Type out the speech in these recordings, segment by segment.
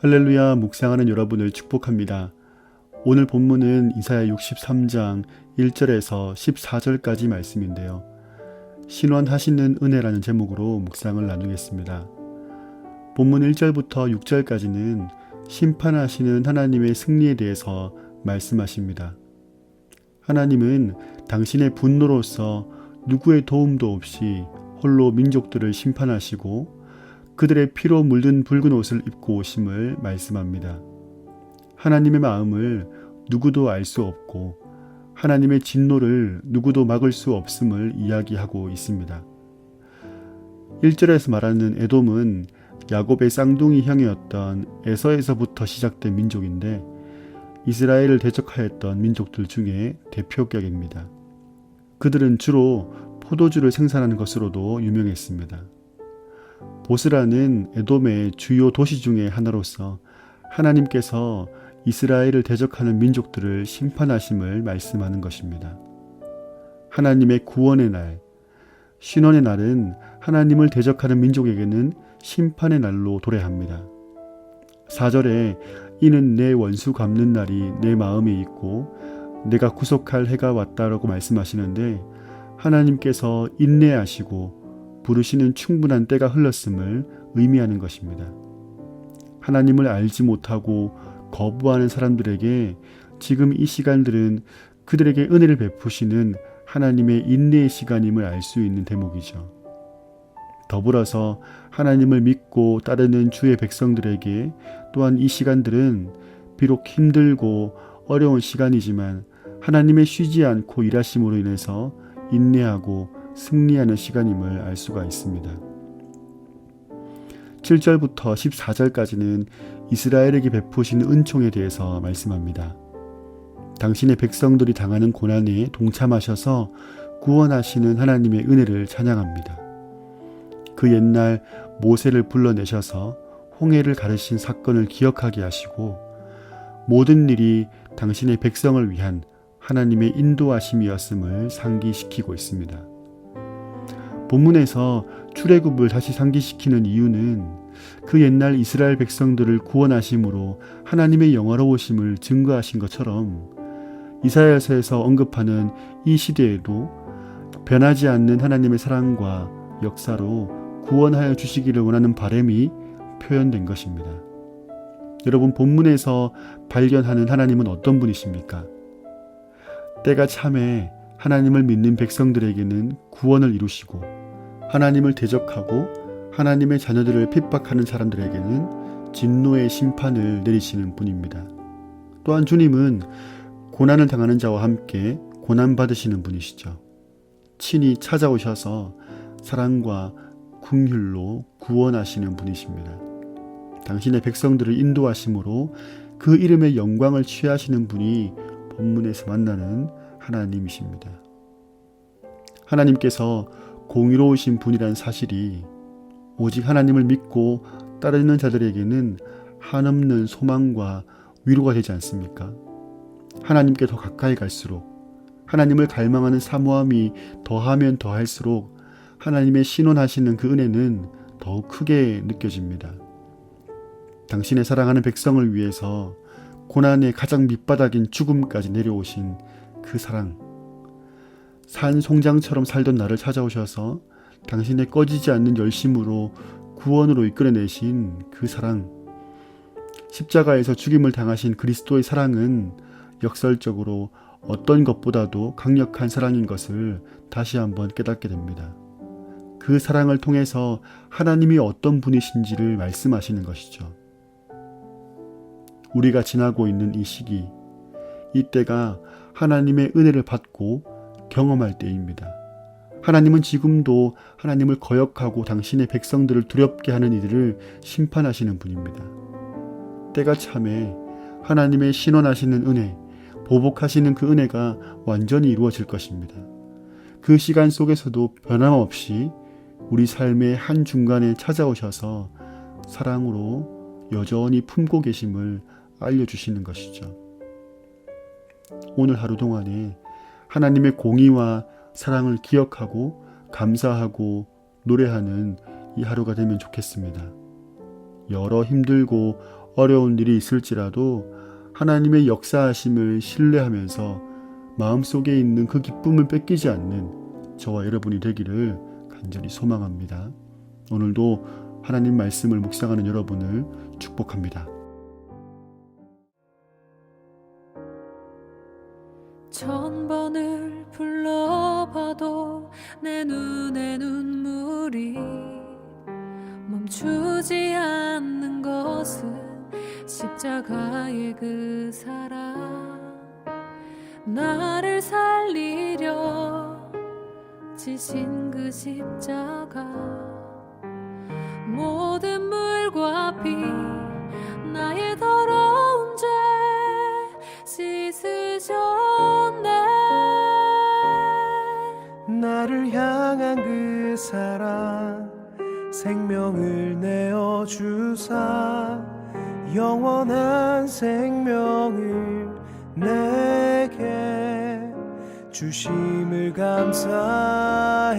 할렐루야 묵상하는 여러분을 축복합니다. 오늘 본문은 이사야 63장 1절에서 14절까지 말씀인데요. 신원하시는 은혜라는 제목으로 묵상을 나누겠습니다. 본문 1절부터 6절까지는 심판하시는 하나님의 승리에 대해서 말씀하십니다. 하나님은 당신의 분노로서 누구의 도움도 없이 홀로 민족들을 심판하시고 그들의 피로 물든 붉은 옷을 입고 오심을 말씀합니다. 하나님의 마음을 누구도 알 수 없고 하나님의 진노를 누구도 막을 수 없음을 이야기하고 있습니다. 1절에서 말하는 에돔은 야곱의 쌍둥이 형이었던 에서에서부터 시작된 민족인데 이스라엘을 대적하였던 민족들 중에 대표격입니다. 그들은 주로 포도주를 생산하는 것으로도 유명했습니다. 보스라는 에돔의 주요 도시 중의 하나로서 하나님께서 이스라엘을 대적하는 민족들을 심판하심을 말씀하는 것입니다. 하나님의 구원의 날, 신원의 날은 하나님을 대적하는 민족에게는 심판의 날로 도래합니다. 4절에 이는 내 원수 갚는 날이 내 마음에 있고 내가 구속할 해가 왔다라고 말씀하시는데 하나님께서 인내하시고 부르시는 충분한 때가 흘렀음을 의미하는 것입니다. 하나님을 알지 못하고 거부하는 사람들에게 지금 이 시간들은 그들에게 은혜를 베푸시는 하나님의 인내의 시간임을 알 수 있는 대목이죠. 더불어서 하나님을 믿고 따르는 주의 백성들에게 또한 이 시간들은 비록 힘들고 어려운 시간이지만 하나님의 쉬지 않고 일하심으로 인해서 인내하고 승리하는 시간임을 알 수가 있습니다. 7절부터 14절까지는 이스라엘에게 베푸신 은총에 대해서 말씀합니다. 당신의 백성들이 당하는 고난에 동참하셔서 구원하시는 하나님의 은혜를 찬양합니다. 그 옛날 모세를 불러내셔서 홍해를 가르신 사건을 기억하게 하시고 모든 일이 당신의 백성을 위한 하나님의 인도하심이었음을 상기시키고 있습니다. 본문에서 출애굽을 다시 상기시키는 이유는 그 옛날 이스라엘 백성들을 구원하심으로 하나님의 영화로우심을 증거하신 것처럼 이사야서에서 언급하는 이 시대에도 변하지 않는 하나님의 사랑과 역사로 구원하여 주시기를 원하는 바램이 표현된 것입니다. 여러분 본문에서 발견하는 하나님은 어떤 분이십니까? 때가 참에 하나님을 믿는 백성들에게는 구원을 이루시고 하나님을 대적하고 하나님의 자녀들을 핍박하는 사람들에게는 진노의 심판을 내리시는 분입니다. 또한 주님은 고난을 당하는 자와 함께 고난 받으시는 분이시죠. 친히 찾아오셔서 사랑과 궁휼로 구원하시는 분이십니다. 당신의 백성들을 인도하심으로 그 이름의 영광을 취하시는 분이 본문에서 만나는 하나님이십니다. 하나님께서 공의로우신 분이란 사실이 오직 하나님을 믿고 따르는 자들에게는 한없는 소망과 위로가 되지 않습니까? 하나님께 더 가까이 갈수록 하나님을 갈망하는 사모함이 더하면 더할수록 하나님의 신원하시는 그 은혜는 더욱 크게 느껴집니다. 당신의 사랑하는 백성을 위해서 고난의 가장 밑바닥인 죽음까지 내려오신 그 사랑. 산 송장처럼 살던 나를 찾아오셔서 당신의 꺼지지 않는 열심으로 구원으로 이끌어내신 그 사랑. 십자가에서 죽임을 당하신 그리스도의 사랑은 역설적으로 어떤 것보다도 강력한 사랑인 것을 다시 한번 깨닫게 됩니다. 그 사랑을 통해서 하나님이 어떤 분이신지를 말씀하시는 것이죠. 우리가 지나고 있는 이 시기, 이때가 하나님의 은혜를 받고 경험할 때입니다. 하나님은 지금도 하나님을 거역하고 당신의 백성들을 두렵게 하는 이들을 심판하시는 분입니다. 때가 참에 하나님의 신원하시는 은혜, 보복하시는 그 은혜가 완전히 이루어질 것입니다. 그 시간 속에서도 변함없이 우리 삶의 한 중간에 찾아오셔서 사랑으로 여전히 품고 계심을 알려주시는 것이죠. 오늘 하루 동안에 하나님의 공의와 사랑을 기억하고 감사하고 노래하는 이 하루가 되면 좋겠습니다. 여러 힘들고 어려운 일이 있을지라도 하나님의 역사하심을 신뢰하면서 마음속에 있는 그 기쁨을 뺏기지 않는 저와 여러분이 되기를 간절히 소망합니다. 오늘도 하나님 말씀을 묵상하는 여러분을 축복합니다. 천 번을 불러봐도 내 눈에 눈물이 멈추지 않는 것은 십자가의 그 사랑. 나를 살리려 지신 그 십자가. 모든 물과 피 나의 주심을 감사해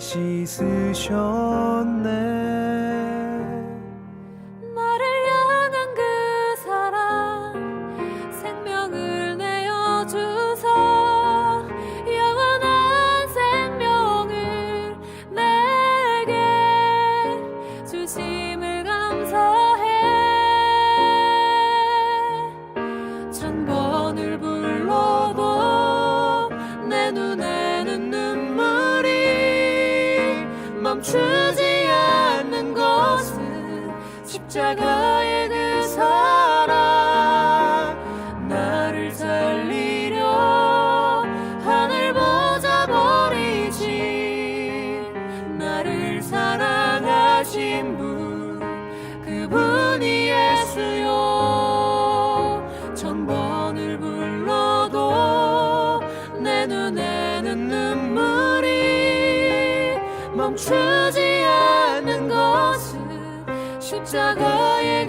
씻으셨네. 나를 향한 그 사랑 생명을 내어 주사 영원한 생명을 내게 주심을 감사해. 천 번을 불러 멈추지 않는 것은 십자가 멈추지 않는 것은 십자가의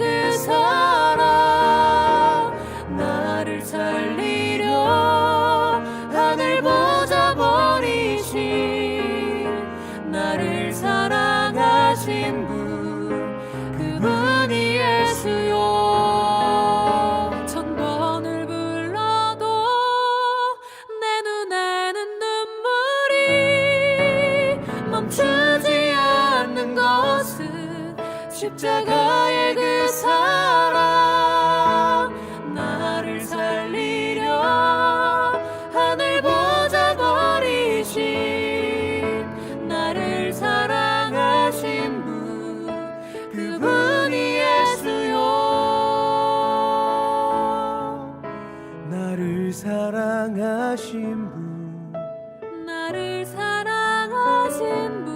나를 사랑하신 분.